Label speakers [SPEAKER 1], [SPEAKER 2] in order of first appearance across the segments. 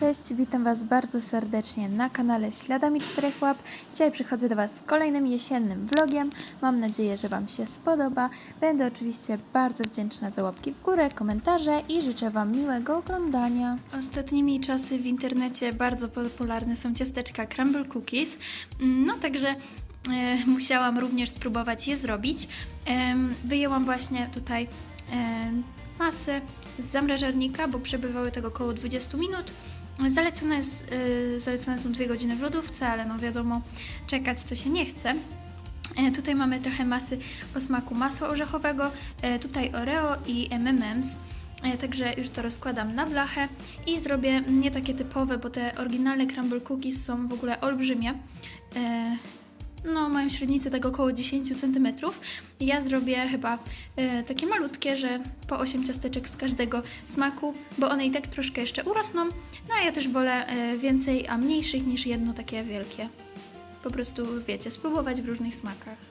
[SPEAKER 1] Cześć, witam Was bardzo serdecznie na kanale Śladami Czterech Łap. Dzisiaj przychodzę do Was z kolejnym jesiennym vlogiem. Mam nadzieję, że Wam się spodoba. Będę oczywiście bardzo wdzięczna za łapki w górę, komentarze i życzę Wam miłego oglądania. Ostatnimi czasy w internecie bardzo popularne są ciasteczka crumble cookies. No także e, musiałam również spróbować je zrobić. Em, wyjęłam właśnie tutaj em, masę z zamrażarnika, bo przebywały tego około 20 minut. Zalecane, jest, y, zalecane są 2 godziny w lodówce, ale no wiadomo, czekać to się nie chce. E, Tutaj mamy trochę masy o smaku masła orzechowego, e, tutaj Oreo i M&M's. E, Także już to rozkładam na blachę i zrobię nie takie typowe, bo te oryginalne crumble cookies są w ogóle olbrzymie. No, mają średnicę tak około 10 cm. Ja zrobię chyba e, takie malutkie, że po 8 ciasteczek z każdego smaku, bo one i tak troszkę jeszcze urosną. No a ja też wolę e, więcej, a mniejszych niż jedno takie wielkie. Po prostu, wiecie, spróbować w różnych smakach.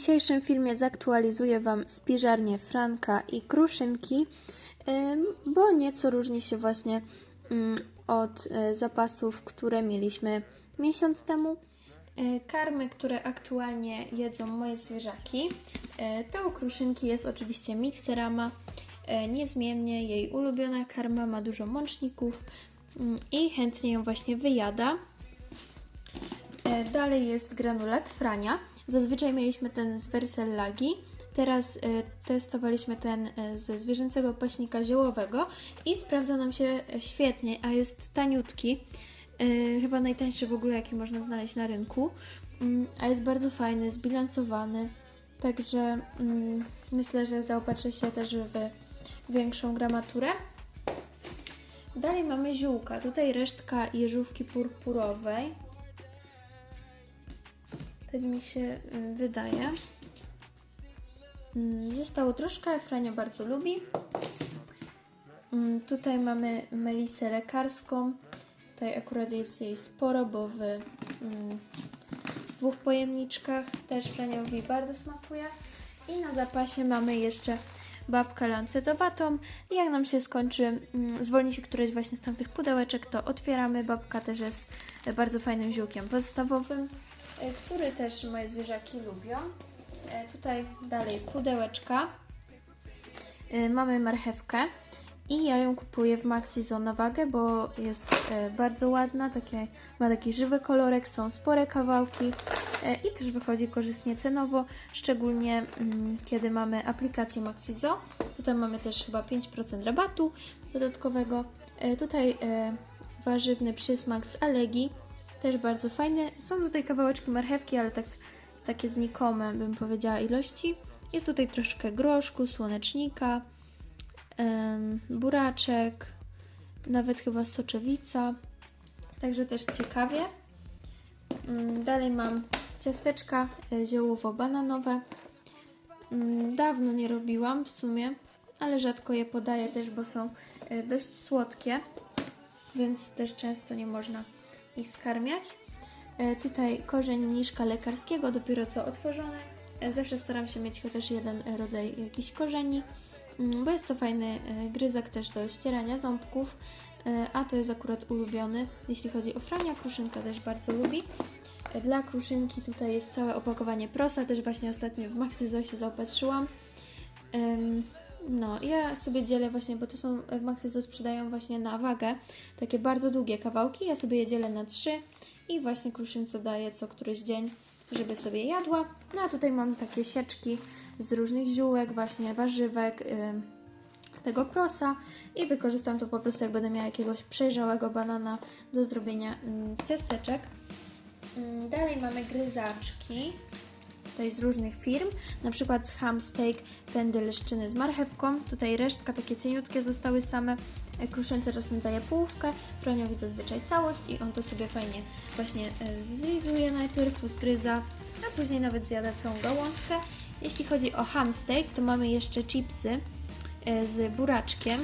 [SPEAKER 1] Dzisiejszym filmie zaktualizuję Wam spiżarnię Franka i kruszynki, bo nieco różni się właśnie od y, zapasów, które mieliśmy miesiąc temu. Y, Karmy, które aktualnie jedzą moje zwierzaki, y, to u kruszynki jest oczywiście mikserama. Niezmiennie jej ulubiona karma ma dużo mączników i chętnie ją właśnie wyjada. E, Dalej jest granulat Frania. Zazwyczaj mieliśmy ten z Versellagi. Teraz e, testowaliśmy ten e, ze zwierzęcego paśnika ziołowego i sprawdza nam się świetnie, a jest taniutki. Chyba najtańszy w ogóle, jaki można znaleźć na rynku. Mm, A jest bardzo fajny, zbilansowany. Także mm, myślę, że zaopatrzę się też w większą gramaturę. Dalej mamy ziółka. Tutaj resztka jeżówki purpurowej. Tak mi się y, wydaje. Mm, Zostało troszkę, Franio bardzo lubi. Mm, Tutaj mamy melisę lekarską. Tutaj akurat jest jej sporo, bo w mm, dwóch pojemniczkach też Franiowi bardzo smakuje. I na zapasie mamy jeszcze babkę lancetowatą. I jak nam się skończy, zwolni się któreś właśnie z tamtych pudełeczek, to otwieramy. Babka też jest bardzo fajnym ziółkiem podstawowym który też moje zwierzaki lubią. E, Tutaj dalej pudełeczka. E, Mamy marchewkę i ja ją kupuję w Maxi na wagę, bo jest e, bardzo ładna, takie, ma taki żywy kolorek, są spore kawałki e, i też wychodzi korzystnie cenowo, szczególnie mm, kiedy mamy aplikację Maxizo. Tutaj mamy też chyba 5% rabatu dodatkowego. E, Tutaj e, warzywny przysmak z Alegi, też bardzo fajny. Są tutaj kawałeczki marchewki, ale tak, takie znikome, bym powiedziała, ilości. Jest tutaj troszkę groszku, słonecznika, buraczek, nawet chyba soczewica. Także też ciekawie. Mm, Dalej mam ciasteczka e, ziołowo-bananowe. Mm, Dawno nie robiłam w sumie, ale rzadko je podaję też, bo są e, dość słodkie, więc też często nie można ich skarmiać. E, Tutaj korzeń mniszka lekarskiego, dopiero co otworzony. E, Zawsze staram się mieć chociaż jeden rodzaj jakichś korzeni, mm, bo jest to fajny e, gryzak też do ścierania ząbków, a to jest akurat ulubiony, jeśli chodzi o frania. Kruszynka też bardzo lubi. Dla kruszynki tutaj jest całe opakowanie prosa, też właśnie ostatnio w Maxi się zaopatrzyłam. No, ja sobie dzielę właśnie, bo to są w Maxi sprzedają właśnie na wagę takie bardzo długie kawałki. Ja sobie je dzielę na trzy i właśnie kruszynce daję co któryś dzień, żeby sobie jadła. No a tutaj mam takie sieczki z różnych ziółek, właśnie warzywek, ym, tego prosa i wykorzystam to po prostu jak będę miała jakiegoś przejrzałego banana do zrobienia ym, ciasteczek. Ym, Dalej mamy gryzaczki tutaj z różnych firm, na przykład z ham steak, tędy leszczyny z marchewką, tutaj resztka takie cieniutkie zostały same, E, kruszynce czasem daje połówkę, Froniowi zazwyczaj całość i on to sobie fajnie właśnie e, zlizuje najpierw, zgryza, a później nawet zjada całą gałązkę. Jeśli chodzi o ham steak, to mamy jeszcze chipsy e, z buraczkiem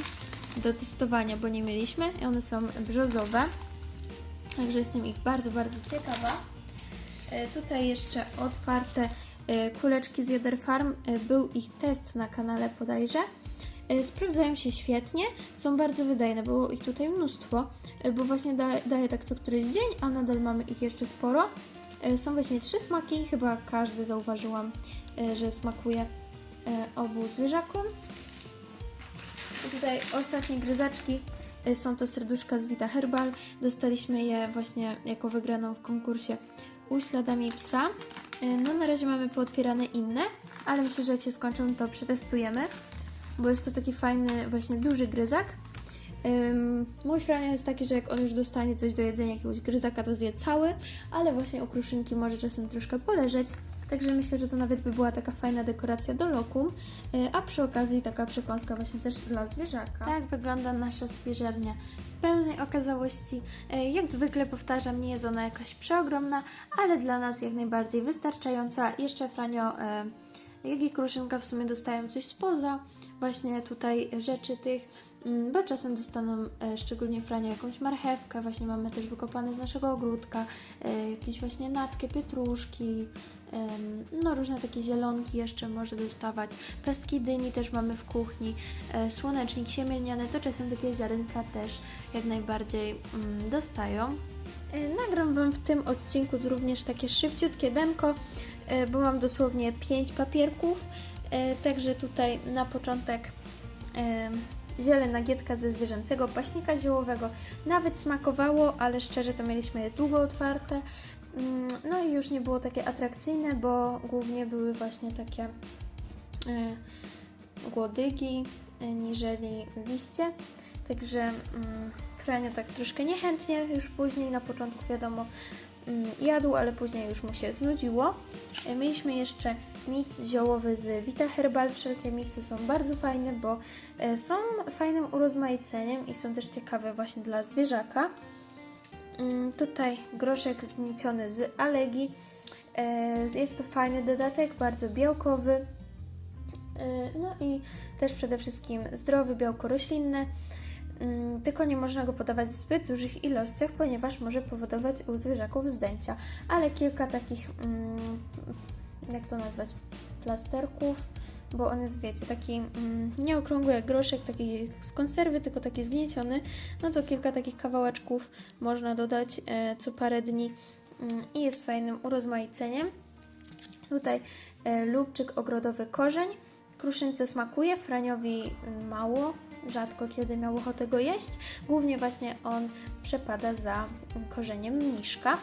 [SPEAKER 1] do testowania, bo nie mieliśmy i one są brzozowe, także jestem ich bardzo, bardzo ciekawa. Tutaj jeszcze otwarte kuleczki z Joder Farm. E, Był ich test na kanale bodajże. E, Sprawdzają się świetnie, są bardzo wydajne, było ich tutaj mnóstwo, e, bo właśnie da, daję tak co któryś dzień, a nadal mamy ich jeszcze sporo. E, Są właśnie trzy smaki, chyba każdy zauważyłam, e, że smakuje e, obu zwierzakom. I tutaj ostatnie gryzaczki są to serduszka z Vita Herbal. Dostaliśmy je właśnie jako wygraną w konkursie u śladami psa. Y, No na razie mamy pootwierane inne, ale myślę, że jak się skończą, to przetestujemy, bo jest to taki fajny, właśnie duży gryzak. Mój frania jest taki, że jak on już dostanie coś do jedzenia, jakiegoś gryzaka, to zje cały, ale właśnie u kruszynki może czasem troszkę poleżeć. Także myślę, że to nawet by była taka fajna dekoracja do lokum, y, a przy okazji taka przekąska właśnie też dla zwierzaka. Tak wygląda nasza zwierzarnia w pełnej okazałości. Y, Jak zwykle powtarzam, nie jest ona jakaś przeogromna, ale dla nas jak najbardziej wystarczająca. Jeszcze Franio, y, jak i Kruszynka w sumie dostają coś spoza właśnie tutaj rzeczy tych, Bo czasem dostaną, e, szczególnie Frania, jakąś marchewkę, właśnie mamy też wykopane z naszego ogródka, e, jakieś właśnie natkę, pietruszki, no różne takie zielonki jeszcze może dostawać. Pestki dyni też mamy w kuchni, e, słonecznik, siemię lniane, to czasem takie ziarenka też jak najbardziej mm, dostają. Nagram Wam w tym odcinku również takie szybciutkie denko, bo mam dosłownie 5 papierków, także tutaj na początek ziele nagietka ze zwierzęcego paśnika ziołowego. Nawet smakowało, ale szczerze to mieliśmy je długo otwarte. Mm, No i już nie było takie atrakcyjne, bo głównie były właśnie takie e, głodygi e, niżeli liście. Także mm, Franio tak troszkę niechętnie już później, na początku wiadomo, jadł, ale później już mu się znudziło. E, Mieliśmy jeszcze miks ziołowy z Vita Herbal. Wszelkie miksy są bardzo fajne, bo e, są fajnym urozmaiceniem i są też ciekawe właśnie dla zwierzaka. Mm, Tutaj groszek gnieciony z Alegi. E, Jest to fajny dodatek, bardzo białkowy. No i też przede wszystkim zdrowy, białko roślinne. Mm, Tylko nie można go podawać w zbyt dużych ilościach, ponieważ może powodować u zwierzaków zdęcia. Ale kilka takich, mm, jak to nazwać, plasterków, bo on jest, wiecie, taki mm, nieokrągły jak groszek, taki z konserwy, tylko taki zgnieciony, no to kilka takich kawałeczków można dodać e, co parę dni i jest fajnym urozmaiceniem. Tutaj e, lubczyk ogrodowy korzeń. Kruszynce smakuje, Franiowi mało, rzadko kiedy miał ochotę go jeść. Głównie właśnie on przepada za korzeniem mniszka.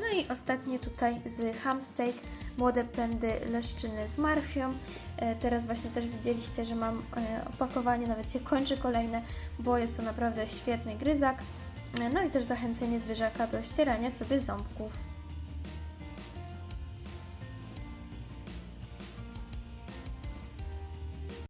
[SPEAKER 1] No i ostatnie tutaj z hamsteak, młode pędy leszczyny z marfią. E, Teraz właśnie też widzieliście, że mam e, opakowanie, nawet się kończy kolejne, bo jest to naprawdę świetny gryzak. E, No i też zachęcenie zwierzaka do ścierania sobie ząbków.